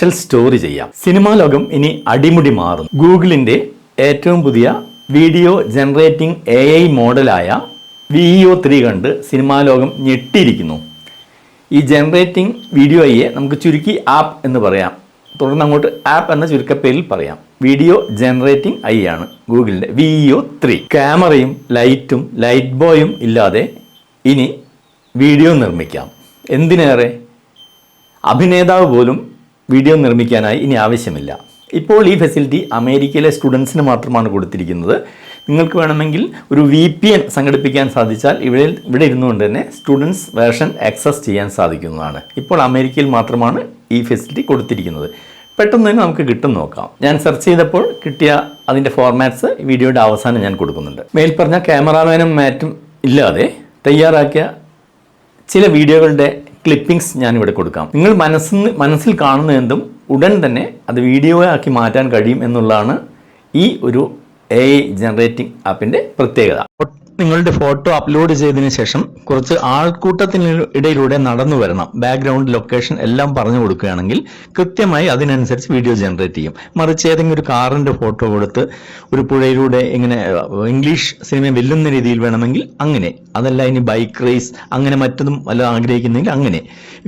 Digital story ചെയ്യാം. Cinema ലോകം ഇനി അടിമുടി മാറും. ഗൂഗിളിന്റെ ഏറ്റവും പുതിയ വീഡിയോ ജനറേറ്റിംഗ് എ ഐ മോഡലായ വി ഒ ത്രീ കണ്ട് സിനിമാ ലോകം ഞെട്ടിയിരിക്കുന്നു. ഈ ജനറേറ്റിംഗ് വീഡിയോ ഐയെ നമുക്ക് ചുരുക്കി ആപ്പ് എന്ന് പറയാം. തുടർന്ന് അങ്ങോട്ട് ആപ്പ് എന്ന ചുരുക്കപ്പേരിൽ പറയാം. വീഡിയോ ജനറേറ്റിംഗ് ഐ ആണ് ഗൂഗിളിന്റെ വി ഒ ത്രീ ക്യാമറയും ലൈറ്റും ലൈറ്റ് ബോയും ഇല്ലാതെ ഇനി വീഡിയോ നിർമ്മിക്കാം. എന്തിനേറെ? അഭിനേതാവ് പോലും വീഡിയോ നിർമ്മിക്കാനായി ഇനി ആവശ്യമില്ല. ഇപ്പോൾ ഈ ഫെസിലിറ്റി അമേരിക്കയിലെ സ്റ്റുഡൻസിന് മാത്രമാണ് കൊടുത്തിരിക്കുന്നത്. നിങ്ങൾക്ക് വേണമെങ്കിൽ ഒരു വി പി എൻ സംഘടിപ്പിക്കാൻ സാധിച്ചാൽ ഇവിടെ ഇവിടെ ഇരുന്നുകൊണ്ട് തന്നെ സ്റ്റുഡൻസ് വേർഷൻ ആക്സസ് ചെയ്യാൻ സാധിക്കുന്നതാണ്. ഇപ്പോൾ അമേരിക്കയിൽ മാത്രമാണ് ഈ ഫെസിലിറ്റി കൊടുത്തിരിക്കുന്നത്. പെട്ടെന്ന് തന്നെ നമുക്ക് കിട്ടും നോക്കാം. ഞാൻ സെർച്ച് ചെയ്തപ്പോൾ കിട്ടിയ അതിന്റെ ഫോർമാറ്റ്സ് വീഡിയോയുടെ അവസാനം ഞാൻ കൊടുക്കുന്നുണ്ട്. മേൽപ്പറഞ്ഞ ക്യാമറാമാനും മാറ്റും ഇല്ലാതെ തയ്യാറാക്കിയ ചില വീഡിയോകളുടെ ക്ലിപ്പിംഗ്സ് ഞാനിവിടെ കൊടുക്കാം. നിങ്ങൾ മനസ്സിൽ മനസ്സിൽ കാണുന്ന എന്തും ഉടൻ തന്നെ അത് വീഡിയോ ആക്കി മാറ്റാൻ കഴിയും എന്നുള്ളതാണ് ഈ ഒരു എ ജനറേറ്റിംഗ് ആപ്പിന്റെ പ്രത്യേകത. നിങ്ങളുടെ ഫോട്ടോ അപ്ലോഡ് ചെയ്തതിന് ശേഷം കുറച്ച് ആൾക്കൂട്ടത്തിന് ഇടയിലൂടെ നടന്നു വരണം. ബാക്ക്ഗ്രൗണ്ട് ലൊക്കേഷൻ എല്ലാം പറഞ്ഞു കൊടുക്കുകയാണെങ്കിൽ കൃത്യമായി അതിനനുസരിച്ച് വീഡിയോ ജനറേറ്റ് ചെയ്യും. മറിച്ച് ഏതെങ്കിലും ഒരു കാറിന്റെ ഫോട്ടോ കൊടുത്ത് ഒരു പുഴയിലൂടെ ഇങ്ങനെ ഇംഗ്ലീഷ് സിനിമ വെല്ലുന്ന രീതിയിൽ വേണമെങ്കിൽ അങ്ങനെ. അതല്ല ഇനി ബൈക്ക് റേസ് അങ്ങനെ മറ്റൊന്നും വല്ല ആഗ്രഹിക്കുന്നെങ്കിൽ അങ്ങനെ.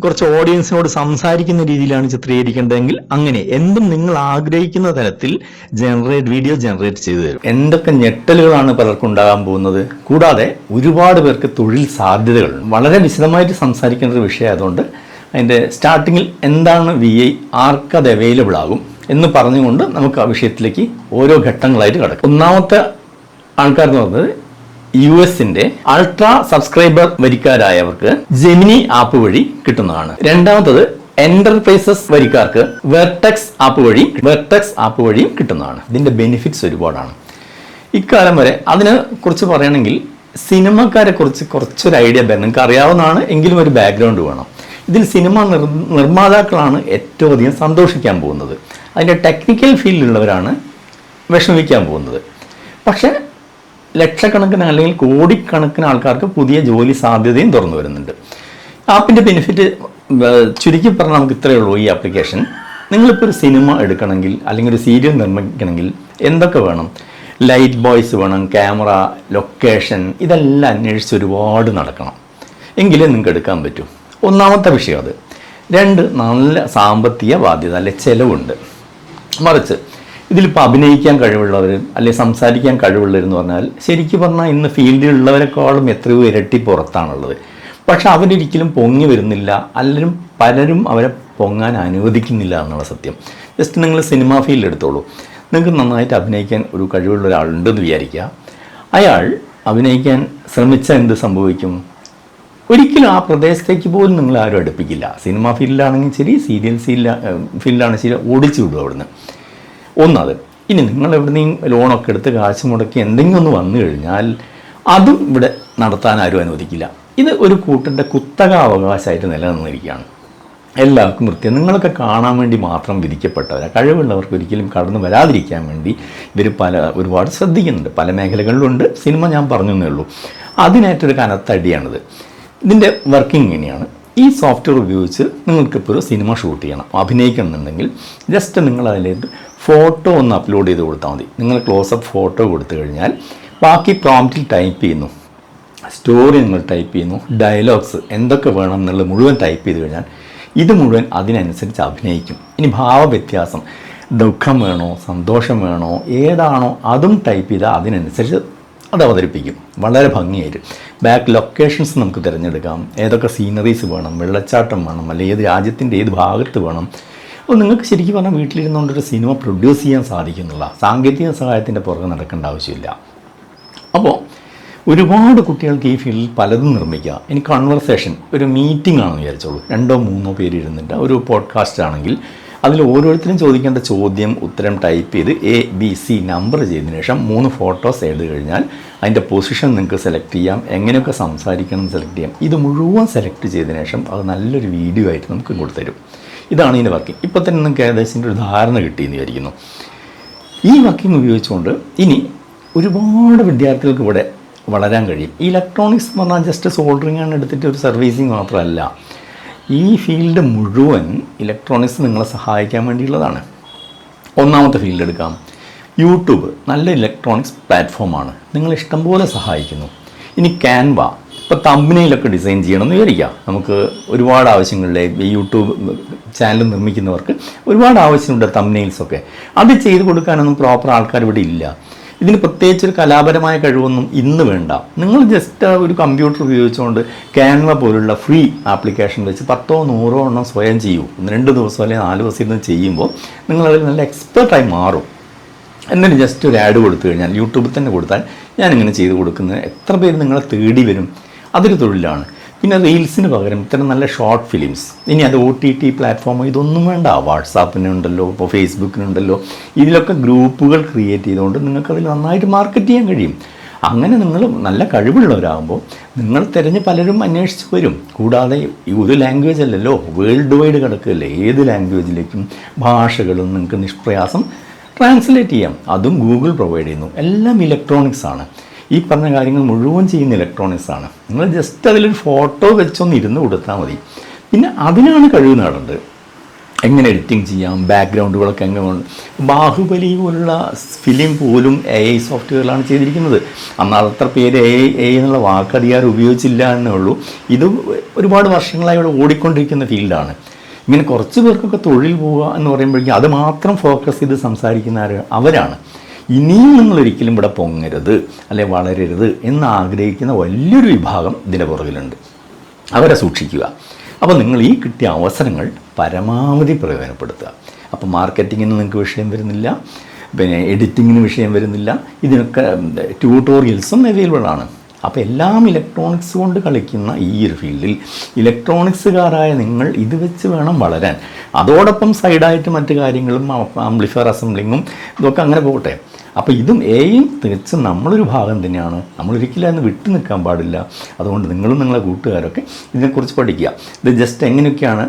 കുറച്ച് ഓഡിയൻസിനോട് സംസാരിക്കുന്ന രീതിയിലാണ് ചിത്രീകരിക്കേണ്ടതെങ്കിൽ അങ്ങനെ. എന്തും നിങ്ങൾ ആഗ്രഹിക്കുന്ന തരത്തിൽ ജനറേറ്റ് വീഡിയോ ജനറേറ്റ് ചെയ്തു തരും. എന്തൊക്കെ ഞെട്ടലുകളാണ് പലർക്കും ഉണ്ടാകാൻ പോകുന്നത്? കൂടാതെ ഒരുപാട് പേർക്ക് തൊഴിൽ സാധ്യതകൾ. വളരെ വിശദമായിട്ട് സംസാരിക്കേണ്ട ഒരു വിഷയമായതുകൊണ്ട് അതിന്റെ സ്റ്റാർട്ടിങ്ങിൽ എന്താണ് വി ഐ ആർക്കത് അവൈലബിൾ ആകും എന്ന് പറഞ്ഞുകൊണ്ട് നമുക്ക് ആ വിഷയത്തിലേക്ക് ഓരോ ഘട്ടങ്ങളായിട്ട് കിടക്കും. ഒന്നാമത്തെ ആൾക്കാർ എന്ന് പറഞ്ഞത് യു എസിന്റെ അൾട്രാ സബ്സ്ക്രൈബർ വരിക്കാരായവർക്ക് ജെമിനി ആപ്പ് വഴി കിട്ടുന്നതാണ്. രണ്ടാമത്തത് എന്റർപ്രൈസസ് വരിക്കാർക്ക് വെർട്ടെക്സ് ആപ്പ് വഴി വെർട്ടെക്സ് ആപ്പ് വഴിയും കിട്ടുന്നതാണ്. ഇതിന്റെ ബെനിഫിറ്റ്സ് ഒരുപാടാണ്. ഇക്കാലം വരെ. അതിനെ കുറിച്ച് പറയുകയാണെങ്കിൽ സിനിമക്കാരെ കുറിച്ച് കുറച്ചൊരു ഐഡിയ വേണം. നിങ്ങൾക്ക് അറിയാവുന്നതാണ് എങ്കിലും ഒരു ബാക്ക്ഗ്രൗണ്ട് വേണം. ഇതിൽ സിനിമ നിർ നിർമ്മാതാക്കളാണ് ഏറ്റവും അധികം സന്തോഷിക്കാൻ പോകുന്നത്. അതിന്റെ ടെക്നിക്കൽ ഫീൽഡിലുള്ളവരാണ് വിഷമിക്കാൻ പോകുന്നത്. പക്ഷേ ലക്ഷക്കണക്കിന് അല്ലെങ്കിൽ കോടിക്കണക്കിന് ആൾക്കാർക്ക് പുതിയ ജോലി സാധ്യതയും തുറന്നു വരുന്നുണ്ട്. ആപ്പിന്റെ ബെനിഫിറ്റ് ചുരുക്കി പറഞ്ഞാൽ നമുക്ക് ഇത്രയേ ഉള്ളൂ ഈ ആപ്ലിക്കേഷൻ നിങ്ങളിപ്പോൾ ഒരു സിനിമ എടുക്കണമെങ്കിൽ അല്ലെങ്കിൽ ഒരു സീരിയൽ നിർമ്മിക്കണമെങ്കിൽ എന്തൊക്കെ വേണം? ലൈറ്റ് ബോയ്സ് വേണം ക്യാമറ ലൊക്കേഷൻ ഇതെല്ലാം അന്വേഷിച്ച് ഒരുപാട് നടക്കണം. എങ്കിലേ നിങ്ങൾക്ക് എടുക്കാൻ പറ്റൂ. ഒന്നാമത്തെ വിഷയം അത്. രണ്ട് നല്ല സാമ്പത്തിക ബാധ്യത അല്ലെ ചിലവുണ്ട്. മറിച്ച് ഇതിലിപ്പോൾ അഭിനയിക്കാൻ കഴിവുള്ളവർ അല്ലെങ്കിൽ സംസാരിക്കാൻ കഴിവുള്ളവരെന്ന് പറഞ്ഞാൽ ശരിക്കും പറഞ്ഞാൽ ഇന്ന് ഫീൽഡിലുള്ളവരെക്കാളും എത്രയോ ഇരട്ടി പുറത്താണുള്ളത്. പക്ഷെ അവരൊരിക്കലും പൊങ്ങി വരുന്നില്ല. അല്ലെങ്കിലും പലരും അവരെ പൊങ്ങാൻ അനുവദിക്കുന്നില്ല എന്നുള്ള സത്യം. ജസ്റ്റ് നിങ്ങൾ സിനിമാ ഫീൽഡ് എടുത്തോളൂ. നിങ്ങൾക്ക് നന്നായിട്ട് അഭിനയിക്കാൻ ഒരു കഴിവുള്ള ഒരാളുണ്ടെന്ന് വിചാരിക്കുക. അയാൾ അഭിനയിക്കാൻ ശ്രമിച്ചാൽ എന്ത് സംഭവിക്കും? ഒരിക്കലും ആ പ്രദേശത്തേക്ക് പോലും നിങ്ങൾ ആരും അടുപ്പിക്കില്ല. സിനിമ ഫീൽഡിലാണെങ്കിൽ ശരി സീരിയൽ ഫീൽഡില ഫീൽഡിലാണെങ്കിൽ ശരി ഓടിച്ചു വിടും അവിടുന്ന്. ഒന്നത് ഇനി നിങ്ങൾ എവിടുന്നെയും ലോണൊക്കെ എടുത്ത് കാശ് മുടക്കി എന്തെങ്കിലും ഒന്ന് വന്നു കഴിഞ്ഞാൽ അതും ഇവിടെ നടത്താൻ ആരും അനുവദിക്കില്ല. ഇത് ഒരു കൂട്ടന്റെ കുത്തക അവകാശമായിട്ട് നിലനിന്നിരിക്കുകയാണ്. എല്ലാവർക്കും വൃത്തി നിങ്ങളൊക്കെ കാണാൻ വേണ്ടി മാത്രം വിധിക്കപ്പെട്ടവരാണ് കഴിവുള്ളവർക്ക് ഒരിക്കലും കടന്നു വരാതിരിക്കാൻ വേണ്ടി ഇവർ പല ഒരുപാട് ശ്രദ്ധിക്കുന്നുണ്ട്. പല മേഖലകളിലുണ്ട്. സിനിമ ഞാൻ പറഞ്ഞു എന്നേ ഉള്ളൂ. അതിനായിട്ടൊരു കനത്തടിയാണിത്. ഇതിന്റെ വർക്കിംഗ് ഇങ്ങനെയാണ് ഈ സോഫ്റ്റ്വെയർ ഉപയോഗിച്ച് നിങ്ങൾക്കിപ്പോൾ ഒരു സിനിമ ഷൂട്ട് ചെയ്യണം. അഭിനയിക്കണമെന്നുണ്ടെങ്കിൽ ജസ്റ്റ് നിങ്ങൾ അതിലേക്ക് ഫോട്ടോ ഒന്ന് അപ്ലോഡ് ചെയ്ത് കൊടുത്താൽ മതി. നിങ്ങൾ ക്ലോസപ്പ് ഫോട്ടോ കൊടുത്തു കഴിഞ്ഞാൽ ബാക്കി പ്രോംപ്റ്റിൽ ടൈപ്പ് ചെയ്യുന്നു. സ്റ്റോറി നിങ്ങൾ ടൈപ്പ് ചെയ്യുന്നു. ഡയലോഗ്സ് എന്തൊക്കെ വേണം എന്നുള്ളത് മുഴുവൻ ടൈപ്പ് ചെയ്ത് കഴിഞ്ഞാൽ ഇത് മുഴുവൻ അതിനനുസരിച്ച് അഭിനയിക്കും. ഇനി ഭാവവ്യത്യാസം. ദുഃഖം വേണോ? സന്തോഷം വേണോ? ഏതാണോ? അതും ടൈപ്പ് ചെയ്താൽ അതിനനുസരിച്ച് അത് അവതരിപ്പിക്കും. വളരെ ഭംഗിയായിട്ട്. ബാക്ക് ലൊക്കേഷൻസ് നമുക്ക് തിരഞ്ഞെടുക്കാം. ഏതൊക്കെ സീനറീസ് വേണം? വെള്ളച്ചാട്ടം വേണം. അല്ലെങ്കിൽ ഏത് രാജ്യത്തിന്റെ ഏത് ഭാഗത്ത് വേണം? അപ്പോൾ നിങ്ങൾക്ക് ശരിക്കും പറഞ്ഞാൽ വീട്ടിലിരുന്നുകൊണ്ടൊരു സിനിമ പ്രൊഡ്യൂസ് ചെയ്യാൻ സാധിക്കുന്നുള്ള സാങ്കേതിക സഹായത്തിന്റെ പുറകെ നടക്കേണ്ട ആവശ്യമില്ല. അപ്പോൾ ഒരുപാട് കുട്ടികൾക്ക് ഈ ഫീൽഡിൽ പലതും നിർമ്മിക്കുക ഇനി കൺവെർസേഷൻ ഒരു മീറ്റിംഗ് ആണെന്ന് വിചാരിച്ചോളൂ. രണ്ടോ മൂന്നോ പേര് ഇരുന്നിട്ട് ഒരു പോഡ്കാസ്റ്റ് ആണെങ്കിൽ അതിൽ ഓരോരുത്തരും ചോദിക്കേണ്ട ചോദ്യം ഉത്തരം ടൈപ്പ് ചെയ്ത് എ ബി സി നമ്പർ ചെയ്തതിന് ശേഷം മൂന്ന് ഫോട്ടോസ് എഴുതി കഴിഞ്ഞാൽ അതിന്റെ പൊസിഷൻ നിങ്ങൾക്ക് സെലക്ട് ചെയ്യാം. എങ്ങനെയൊക്കെ സംസാരിക്കണം സെലക്ട് ചെയ്യാം. ഇത് മുഴുവൻ സെലക്ട് ചെയ്തതിന് ശേഷം അത് നല്ലൊരു വീഡിയോ ആയിട്ട് നമുക്ക് കൊടുത്തരും ഇതാണ് ഇതിന്റെ വർക്കിംഗ് ഇപ്പോൾ തന്നെ നിങ്ങൾക്ക് ഏകദേശം ഒരു ധാരണ കിട്ടിയെന്ന് വിചാരിക്കുന്നു. ഈ വർക്കിംഗ് ഉപയോഗിച്ചുകൊണ്ട് ഇനി ഒരുപാട് വിദ്യാർത്ഥികൾക്ക് ഇവിടെ വളരാൻ കഴിയും. ഇലക്ട്രോണിക്സ് എന്ന് പറഞ്ഞാൽ ജസ്റ്റ് സോൾഡറിങ് ആണ് എടുത്തിട്ട് ഒരു സർവീസിങ് മാത്രമല്ല. ഈ ഫീൽഡ് മുഴുവൻ ഇലക്ട്രോണിക്സ് നിങ്ങളെ സഹായിക്കാൻ വേണ്ടിയുള്ളതാണ്. ഒന്നാമത്തെ ഫീൽഡ് എടുക്കാം. യൂട്യൂബ് നല്ല ഇലക്ട്രോണിക്സ് പ്ലാറ്റ്ഫോമാണ് നിങ്ങൾ ഇഷ്ടംപോലെ സഹായിക്കുന്നു. ഇനി ക്യാൻവ ഇപ്പോൾ തമ്പനയിലൊക്കെ ഡിസൈൻ ചെയ്യണമെന്ന് വിചാരിക്കാം നമുക്ക് ഒരുപാട് ആവശ്യങ്ങളിലെ യൂട്യൂബ് ചാനൽ നിർമ്മിക്കുന്നവർക്ക് ഒരുപാട് ആവശ്യമുണ്ട് തമ്പനെയിൽസൊക്കെ അത് ചെയ്ത് കൊടുക്കാനൊന്നും പ്രോപ്പർ ആൾക്കാർ ഇവിടെ ഇല്ല. ഇതിന് പ്രത്യേകിച്ച് ഒരു കലാപരമായ കഴിവൊന്നും ഇന്ന് വേണ്ട. നിങ്ങൾ ജസ്റ്റ് ഒരു കമ്പ്യൂട്ടർ ഉപയോഗിച്ചുകൊണ്ട് ക്യാൻവ പോലുള്ള ഫ്രീ ആപ്ലിക്കേഷൻ വെച്ച് പത്തോ നൂറോ എണ്ണം സ്വയം ചെയ്യൂ. രണ്ട് ദിവസം അല്ലെങ്കിൽ നാല് ദിവസം ഇരുന്ന് ചെയ്യുമ്പോൾ നിങ്ങൾ അതിൽ നല്ല എക്സ്പേർട്ടായി മാറും. എന്നിട്ട് ജസ്റ്റ് ഒരു ആഡ് കൊടുത്തു കഴിഞ്ഞാൽ യൂട്യൂബിൽ തന്നെ കൊടുത്താൽ ഞാനിങ്ങനെ ചെയ്ത് കൊടുക്കുന്നത്. എത്ര പേര് നിങ്ങളെ തേടി വരും? അതൊരു തൊഴിലാണ്. പിന്നെ റീൽസിന് പകരം ഇത്തരം നല്ല ഷോർട്ട് ഫിലിംസ് ഇനി അത് ഒ ടി ടി പ്ലാറ്റ്ഫോം ഇതൊന്നും വേണ്ട. വാട്സാപ്പിനുണ്ടല്ലോ ഇപ്പോൾ ഫേസ്ബുക്കിനുണ്ടല്ലോ ഇതിലൊക്കെ ഗ്രൂപ്പുകൾ ക്രിയേറ്റ് ചെയ്തുകൊണ്ട് നിങ്ങൾക്കതിൽ നന്നായിട്ട് മാർക്കറ്റ് ചെയ്യാൻ കഴിയും. അങ്ങനെ നിങ്ങൾ നല്ല കഴിവുള്ളവരാകുമ്പോൾ നിങ്ങൾ തിരഞ്ഞ് പലരും അന്വേഷിച്ച് വരും. കൂടാതെ ഒരു ലാംഗ്വേജ് അല്ലല്ലോ വേൾഡ് വൈഡ് കിടക്കുകയല്ലേ ഏത് ലാംഗ്വേജിലേക്കും ഭാഷകളും നിങ്ങൾക്ക് നിഷ്പ്രയാസം ട്രാൻസ്ലേറ്റ് ചെയ്യാം. അതും ഗൂഗിൾ പ്രൊവൈഡ് ചെയ്യുന്നു. എല്ലാം ഇലക്ട്രോണിക്സ് ആണ്. ഈ പറഞ്ഞ കാര്യങ്ങൾ മുഴുവൻ ചെയ്യുന്ന ഇലക്ട്രോണിക്സ് ആണ്. നിങ്ങൾ ജസ്റ്റ് അതിലൊരു ഫോട്ടോ വെച്ചൊന്ന് ഇരുന്ന് കൊടുത്താൽ മതി. പിന്നെ അതിനാണ് കഴിവ് നേടേണ്ടത്. എങ്ങനെ എഡിറ്റിംഗ് ചെയ്യാം ബാക്ക്ഗ്രൗണ്ടുകളൊക്കെ എങ്ങനെ ഉണ്ട് ബാഹുബലി പോലുള്ള ഫിലിം പോലും എ ഐ സോഫ്റ്റ്വെയറിലാണ് ചെയ്തിരിക്കുന്നത്. അന്ന് അതത്ര പേര് എ എ എന്നുള്ള വാക്ക് അധികാരം ഉപയോഗിച്ചില്ല എന്നേ ഉള്ളൂ. ഇത് ഒരുപാട് വർഷങ്ങളായി ഇവിടെ ഓടിക്കൊണ്ടിരിക്കുന്ന ഫീൽഡാണ് ഇങ്ങനെ കുറച്ച് പേർക്കൊക്കെ തൊഴിൽ പോവുക എന്ന് പറയുമ്പോഴേക്കും അത് മാത്രം ഫോക്കസ് ചെയ്ത് സംസാരിക്കുന്ന അവരാണ്. ഇനിയും നിങ്ങൾ ഒരിക്കലും ഇവിടെ പൊങ്ങരുത് അല്ലെ വളരരുത് എന്ന് ആഗ്രഹിക്കുന്ന വലിയൊരു വിഭാഗം ഇതിന്റെ പുറകിലുണ്ട്. അവരെ സൂക്ഷിക്കുക. അപ്പോൾ നിങ്ങൾ ഈ കിട്ടിയ അവസരങ്ങൾ പരമാവധി പ്രയോജനപ്പെടുത്തുക. അപ്പോൾ മാർക്കറ്റിങ്ങിന് നിങ്ങൾക്ക് വിഷയം വരുന്നില്ല പിന്നെ എഡിറ്റിങ്ങിന് വിഷയം വരുന്നില്ല ഇതിനൊക്കെ ട്യൂട്ടോറിയൽസും അവൈലബിൾ ആണ്. അപ്പോൾ എല്ലാം ഇലക്ട്രോണിക്സ് കൊണ്ട് കളിക്കുന്ന ഈ ഒരു ഫീൽഡിൽ ഇലക്ട്രോണിക്സുകാരായ നിങ്ങൾ ഇത് വെച്ച് വേണം വളരാൻ. അതോടൊപ്പം സൈഡായിട്ട് മറ്റു കാര്യങ്ങളും ആംപ്ലിഫയർ അസംബ്ലിങ്ങും ഇതൊക്കെ അങ്ങനെ പോകട്ടെ. അപ്പോൾ ഇതും എയും തികച്ചും നമ്മളൊരു ഭാഗം തന്നെയാണ്. നമ്മളൊരിക്കലും അതിന് വിട്ടു നിൽക്കാൻ പാടില്ല. അതുകൊണ്ട് നിങ്ങളും നിങ്ങളെ കൂട്ടുകാരൊക്കെ ഇതിനെക്കുറിച്ച് പഠിക്കുക. ഇത് ജസ്റ്റ് എങ്ങനെയൊക്കെയാണ്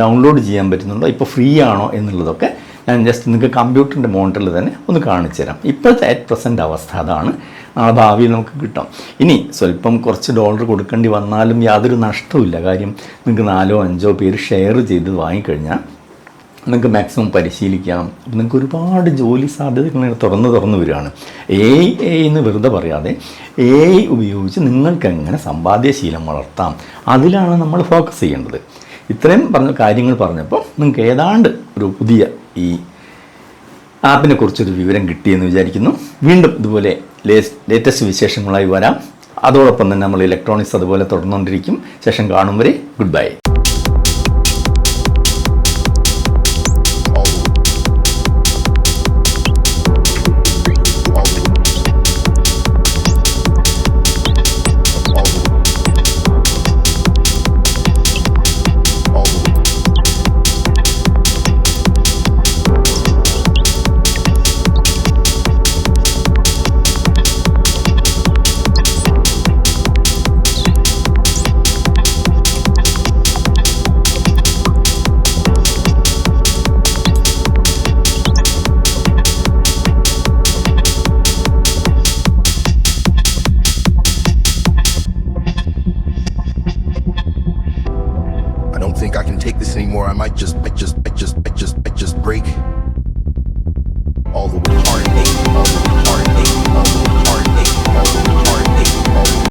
ഡൗൺലോഡ് ചെയ്യാൻ പറ്റുന്നുണ്ടോ ഇപ്പോൾ ഫ്രീ ആണോ എന്നുള്ളതൊക്കെ ഞാൻ ജസ്റ്റ് നിങ്ങൾക്ക് കമ്പ്യൂട്ടറിന്റെ മോണിറ്ററിൽ തന്നെ ഒന്ന് കാണിച്ചു തരാം. ഇപ്പോഴത്തെ അറ്റ് പ്രസന്റ് അവസ്ഥ അതാണ്. നാളെ ഭാവിയിൽ നമുക്ക് കിട്ടും. ഇനി സ്വല്പം കുറച്ച് ഡോളർ കൊടുക്കേണ്ടി വന്നാലും യാതൊരു നഷ്ടവുമില്ല. കാര്യം നിങ്ങൾക്ക് നാലോ അഞ്ചോ പേര് ഷെയർ ചെയ്ത് വാങ്ങിക്കഴിഞ്ഞാൽ നിങ്ങൾക്ക് മാക്സിമം പരിശീലിക്കാം. നിങ്ങൾക്ക് ഒരുപാട് ജോലി സാധ്യതകൾ തുറന്ന് തുറന്ന് വരികയാണ്. എ എ എന്ന് വെറുതെ പറയാതെ എ ഉപയോഗിച്ച് നിങ്ങൾക്ക് എങ്ങനെ സമ്പാദ്യശീലം വളർത്താം. അതിലാണ് നമ്മൾ ഫോക്കസ് ചെയ്യേണ്ടത്. ഇത്രയും പറഞ്ഞ കാര്യങ്ങൾ പറഞ്ഞപ്പോൾ നിങ്ങൾക്ക് ഏതാണ്ട് ഒരു പുതിയ ഈ ആപ്പിനെ കുറിച്ചൊരു വിവരം കിട്ടിയെന്ന് വിചാരിക്കുന്നു. വീണ്ടും ഇതുപോലെ ലേറ്റസ്റ്റ് വിശേഷങ്ങളായി വരാം. അതോടൊപ്പം തന്നെ നമ്മൾ ഇലക്ട്രോണിക്സ് അതുപോലെ തുടർന്നുകൊണ്ടിരിക്കും. ശേഷം കാണും വരെ ഗുഡ് ബൈ